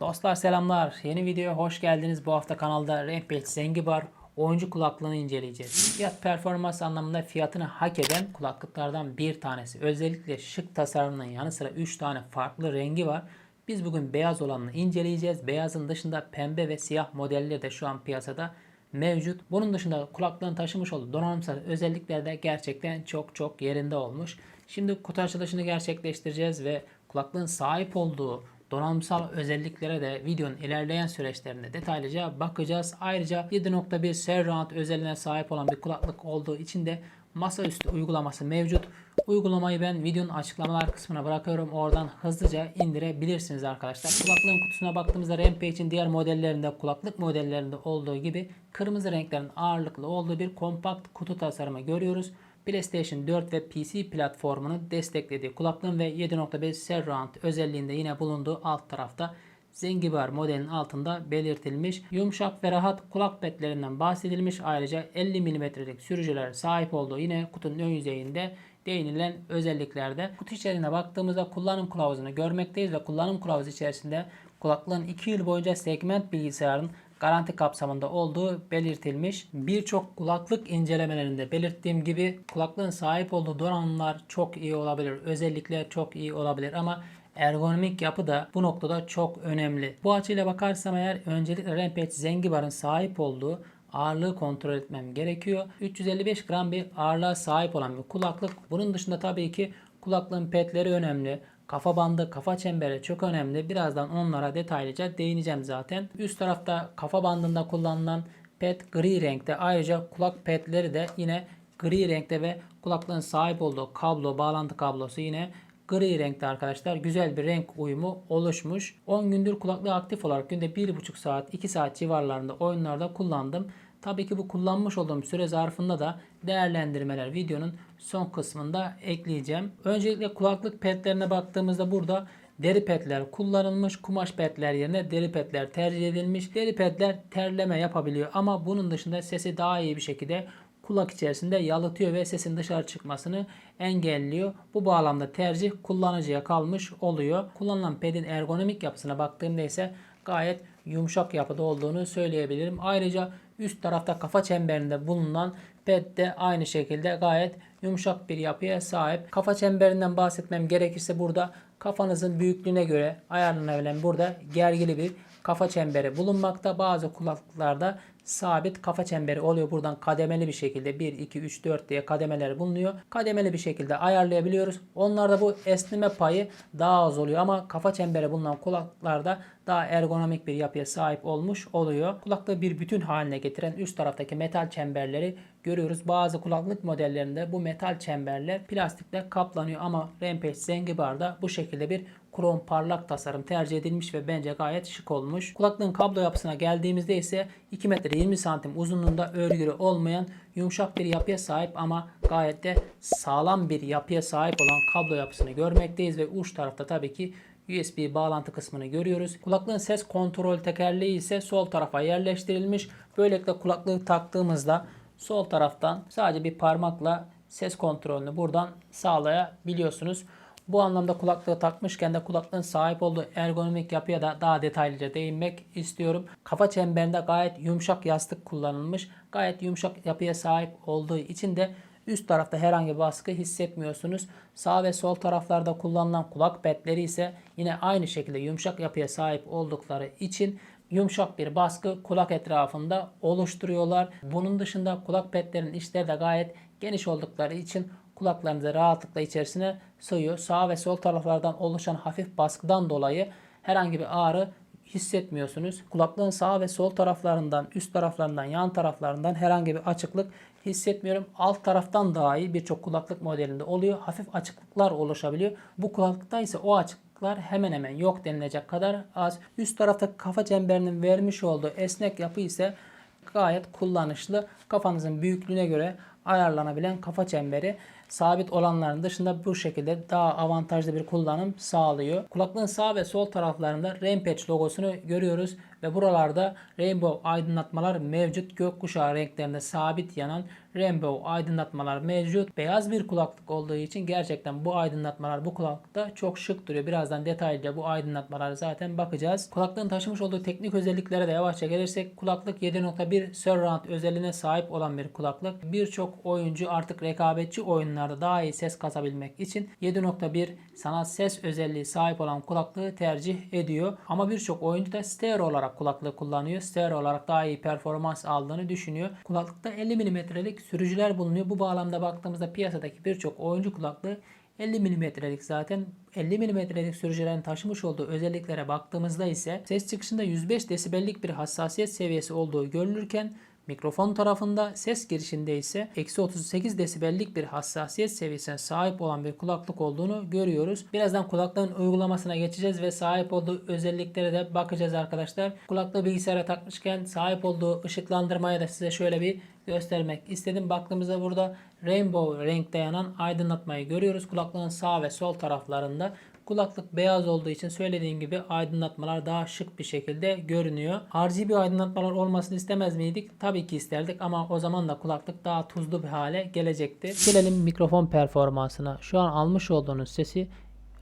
Dostlar selamlar. Yeni videoya hoş geldiniz. Bu hafta kanalda Rampage Zengibar oyuncu kulaklığını inceleyeceğiz. Fiyat performans anlamında fiyatını hak eden kulaklıklardan bir tanesi. Özellikle şık tasarımının yanı sıra 3 tane farklı rengi var. Biz bugün beyaz olanını inceleyeceğiz. Beyazın dışında pembe ve siyah modelleri de şu an piyasada mevcut. Bunun dışında kulaklığın taşımış olduğu donanımsal özellikler de gerçekten çok çok yerinde olmuş. Şimdi kutu açılışını gerçekleştireceğiz ve kulaklığın sahip olduğu donanımsal özelliklere de videonun ilerleyen süreçlerinde detaylıca bakacağız. Ayrıca 7.1 surround özelliğine sahip olan bir kulaklık olduğu için de masaüstü uygulaması mevcut. Uygulamayı ben videonun açıklamalar kısmına bırakıyorum. Oradan hızlıca indirebilirsiniz arkadaşlar. Kulaklığın kutusuna baktığımızda Rampage'in diğer modellerinde kulaklık modellerinde olduğu gibi kırmızı renklerin ağırlıklı olduğu bir kompakt kutu tasarımı görüyoruz. PlayStation 4 ve PC platformunu desteklediği kulaklığın ve 7.5 surround özelliğinde yine bulunduğu alt tarafta Zengibar modelin altında belirtilmiş. Yumuşak ve rahat kulak petlerinden bahsedilmiş. Ayrıca 50 mm'lik sürücüler sahip olduğu yine kutunun ön yüzeyinde değinilen özelliklerde. Kutu içeriğine baktığımızda kullanım kılavuzunu görmekteyiz ve kullanım kılavuzu içerisinde kulaklığın 2 yıl boyunca segment bilgisayarın garanti kapsamında olduğu belirtilmiş. Birçok kulaklık incelemelerinde belirttiğim gibi kulaklığın sahip olduğu donanımlar çok iyi olabilir. Özellikler çok iyi olabilir ama ergonomik yapı da bu noktada çok önemli. Bu açıyla bakarsam eğer öncelikle Rampage Zengibar'ın sahip olduğu ağırlığı kontrol etmem gerekiyor. 355 gram bir ağırlığa sahip olan bir kulaklık. Bunun dışında tabii ki kulaklığın petleri önemli. Kafa bandı, kafa çemberi çok önemli. Birazdan onlara detaylıca değineceğim zaten. Üst tarafta kafa bandında kullanılan pet gri renkte. Ayrıca kulak petleri de yine gri renkte ve kulaklığın sahip olduğu kablo, bağlantı kablosu yine gri renkte arkadaşlar. Güzel bir renk uyumu oluşmuş. 10 gündür kulaklığı aktif olarak günde 1,5 saat 2 saat civarlarında oyunlarda kullandım. Tabii ki bu kullanmış olduğum süre zarfında da değerlendirmeler videonun son kısmında ekleyeceğim. Öncelikle kulaklık petlerine baktığımızda burada deri petler kullanılmış. Kumaş petler yerine deri petler tercih edilmiş. Deri petler terleme yapabiliyor ama bunun dışında sesi daha iyi bir şekilde kulak içerisinde yalıtıyor ve sesin dışarı çıkmasını engelliyor. Bu bağlamda tercih kullanıcıya kalmış oluyor. Kullanılan pedin ergonomik yapısına baktığımda ise gayet yumuşak yapıda olduğunu söyleyebilirim. Ayrıca üst tarafta kafa çemberinde bulunan ped de aynı şekilde gayet yumuşak bir yapıya sahip. Kafa çemberinden bahsetmem gerekirse burada kafanızın büyüklüğüne göre ayarlanabilen burada gergili bir kafa çemberi bulunmakta. Bazı kulaklıklarda sabit kafa çemberi oluyor. Buradan kademeli bir şekilde 1, 2, 3, 4 diye kademeler bulunuyor. Kademeli bir şekilde ayarlayabiliyoruz. Onlarda bu esneme payı daha az oluyor ama kafa çemberi bulunan kulaklarda daha ergonomik bir yapıya sahip olmuş oluyor. Kulaklığı bir bütün haline getiren üst taraftaki metal çemberleri görüyoruz. Bazı kulaklık modellerinde bu metal çemberler plastikle kaplanıyor ama Rampage Zengibar'da bu şekilde bir krom parlak tasarım tercih edilmiş ve bence gayet şık olmuş. Kulaklığın kablo yapısına geldiğimizde ise 2 metre 20 santim uzunluğunda örgülü olmayan yumuşak bir yapıya sahip ama gayet de sağlam bir yapıya sahip olan kablo yapısını görmekteyiz ve uç tarafta tabii ki USB bağlantı kısmını görüyoruz. Kulaklığın ses kontrol tekerleği ise sol tarafa yerleştirilmiş. Böylelikle kulaklığı taktığımızda sol taraftan sadece bir parmakla ses kontrolünü buradan sağlayabiliyorsunuz. Bu anlamda kulaklığı takmışken de kulaklığın sahip olduğu ergonomik yapıya da daha detaylıca değinmek istiyorum. Kafa çemberinde gayet yumuşak yastık kullanılmış. Gayet yumuşak yapıya sahip olduğu için de üst tarafta herhangi bir baskı hissetmiyorsunuz. Sağ ve sol taraflarda kullanılan kulak petleri ise yine aynı şekilde yumuşak yapıya sahip oldukları için yumuşak bir baskı kulak etrafında oluşturuyorlar. Bunun dışında kulak petlerin içleri de gayet geniş oldukları için kulaklarınızı rahatlıkla içerisine sığıyor. Sağ ve sol taraflardan oluşan hafif baskıdan dolayı herhangi bir ağrı hissetmiyorsunuz. Kulaklığın sağ ve sol taraflarından, üst taraflarından, yan taraflarından herhangi bir açıklık hissetmiyorum. Alt taraftan dahi birçok kulaklık modelinde oluyor. Hafif açıklıklar oluşabiliyor. Bu kulaklıkta ise o açıklıklar hemen hemen yok denilecek kadar az. Üst tarafta kafa çemberinin vermiş olduğu esnek yapı ise gayet kullanışlı. Kafanızın büyüklüğüne göre ayarlanabilen kafa çemberi sabit olanların dışında bu şekilde daha avantajlı bir kullanım sağlıyor. Kulaklığın sağ ve sol taraflarında Rampage logosunu görüyoruz ve buralarda rainbow aydınlatmalar mevcut gökkuşağı renklerinde sabit yanan rainbow aydınlatmalar mevcut. Beyaz bir kulaklık olduğu için gerçekten bu aydınlatmalar bu kulaklıkta çok şık duruyor. Birazdan detaylıca bu aydınlatmalara zaten bakacağız. Kulaklığın taşımış olduğu teknik özelliklere de yavaşça gelirsek kulaklık 7.1 surround özelliğine sahip olan bir kulaklık. Birçok oyuncu artık rekabetçi oyunlarda daha iyi ses kasabilmek için 7.1 sanat ses özelliği sahip olan kulaklığı tercih ediyor. Ama birçok oyuncu da stereo olarak kulaklığı kullanıyor. Stereo olarak daha iyi performans aldığını düşünüyor. Kulaklıkta 50 mm'lik sürücüler bulunuyor. Bu bağlamda baktığımızda piyasadaki birçok oyuncu kulaklığı 50 mm'lik zaten 50 mm'lik sürücülerin taşımış olduğu özelliklere baktığımızda ise ses çıkışında 105 desibellik bir hassasiyet seviyesi olduğu görülürken Mikrofon tarafında ses girişinde ise eksi 38 desibellik bir hassasiyet seviyesine sahip olan bir kulaklık olduğunu görüyoruz. Birazdan kulaklığın uygulamasına geçeceğiz ve sahip olduğu özelliklere de bakacağız arkadaşlar. Kulaklığı bilgisayara takmışken sahip olduğu ışıklandırmaya da size şöyle bir göstermek istedim. Baktığımızda burada rainbow renk dayanan aydınlatmayı görüyoruz. Kulaklığın sağ ve sol taraflarında Kulaklık beyaz olduğu için söylediğim gibi aydınlatmalar daha şık bir şekilde görünüyor. RGB aydınlatmalar olmasını istemez miydik? Tabii ki isterdik ama o zaman da kulaklık daha tuzlu bir hale gelecekti. Gelelim mikrofon performansına. Şu an almış olduğunuz sesi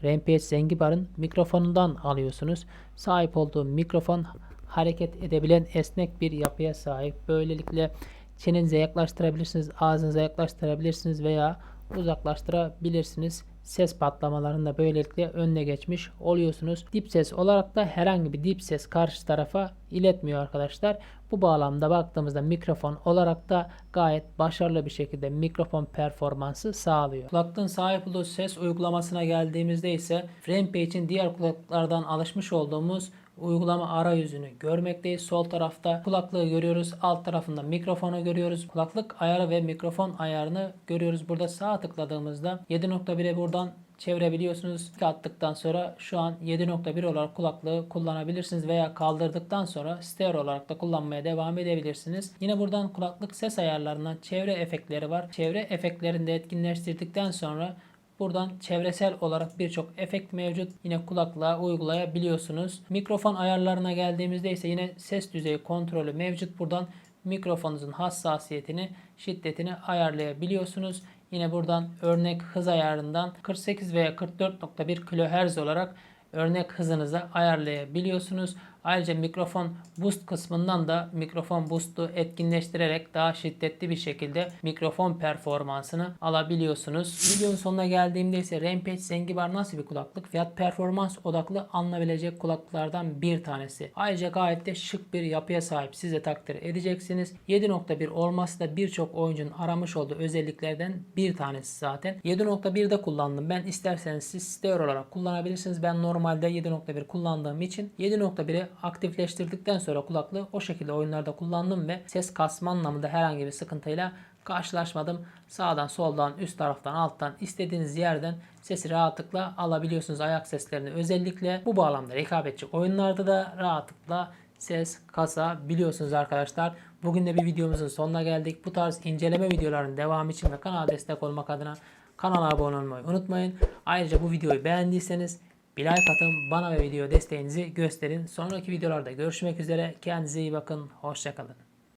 Rampage Zengibar'ın mikrofonundan alıyorsunuz. Sahip olduğu mikrofon hareket edebilen esnek bir yapıya sahip. Böylelikle çenenize yaklaştırabilirsiniz, ağzınıza yaklaştırabilirsiniz veya uzaklaştırabilirsiniz. Ses patlamalarında böylelikle önüne geçmiş oluyorsunuz. Dip ses olarak da herhangi bir dip ses karşı tarafa iletmiyor arkadaşlar. Bu bağlamda baktığımızda mikrofon olarak da gayet başarılı bir şekilde mikrofon performansı sağlıyor. Kulaklığın sahip olduğu ses uygulamasına geldiğimizde ise Rampage'in diğer kulaklıklardan alışmış olduğumuz uygulama arayüzünü görmekteyiz. Sol tarafta kulaklığı görüyoruz. Alt tarafında mikrofonu görüyoruz. Kulaklık ayarı ve mikrofon ayarını görüyoruz. Burada sağ tıkladığımızda 7.1'e buradan çevirebiliyorsunuz. Attıktan sonra şu an 7.1 olarak kulaklığı kullanabilirsiniz veya kaldırdıktan sonra stereo olarak da kullanmaya devam edebilirsiniz. Yine buradan kulaklık ses ayarlarından çevre efektleri var. Çevre efektlerini de etkinleştirdikten sonra Buradan çevresel olarak birçok efekt mevcut. Yine kulaklığa uygulayabiliyorsunuz. Mikrofon ayarlarına geldiğimizde ise yine ses düzeyi kontrolü mevcut. Buradan mikrofonunuzun hassasiyetini, şiddetini ayarlayabiliyorsunuz. Yine buradan örnek hız ayarından 48 veya 44.1 kHz olarak örnek hızınızı ayarlayabiliyorsunuz. Ayrıca mikrofon boost kısmından da mikrofon boost'u etkinleştirerek daha şiddetli bir şekilde mikrofon performansını alabiliyorsunuz. Videonun sonuna geldiğimde ise Rampage Zengibar nasıl bir kulaklık? Fiyat performans odaklı alınabilecek kulaklıklardan bir tanesi. Ayrıca gayet de şık bir yapıya sahip. Siz de takdir edeceksiniz. 7.1 olması da birçok oyuncunun aramış olduğu özelliklerden bir tanesi zaten. 7.1'de kullandım. Ben isterseniz siz stereo olarak kullanabilirsiniz. Ben normalde 7.1 kullandığım için 7.1'i aktifleştirdikten sonra kulaklığı o şekilde oyunlarda kullandım ve ses kasma anlamında herhangi bir sıkıntıyla karşılaşmadım. Sağdan, soldan, üst taraftan, alttan istediğiniz yerden sesi rahatlıkla alabiliyorsunuz ayak seslerini. Özellikle bu bağlamda rekabetçi oyunlarda da rahatlıkla ses kasa biliyorsunuz arkadaşlar. Bugün de bir videomuzun sonuna geldik. Bu tarz inceleme videolarının devamı için ve kanala destek olmak adına kanala abone olmayı unutmayın. Ayrıca bu videoyu beğendiyseniz bir like atın, bana ve video desteğinizi gösterin. Sonraki videolarda görüşmek üzere. Kendinize iyi bakın. Hoşçakalın.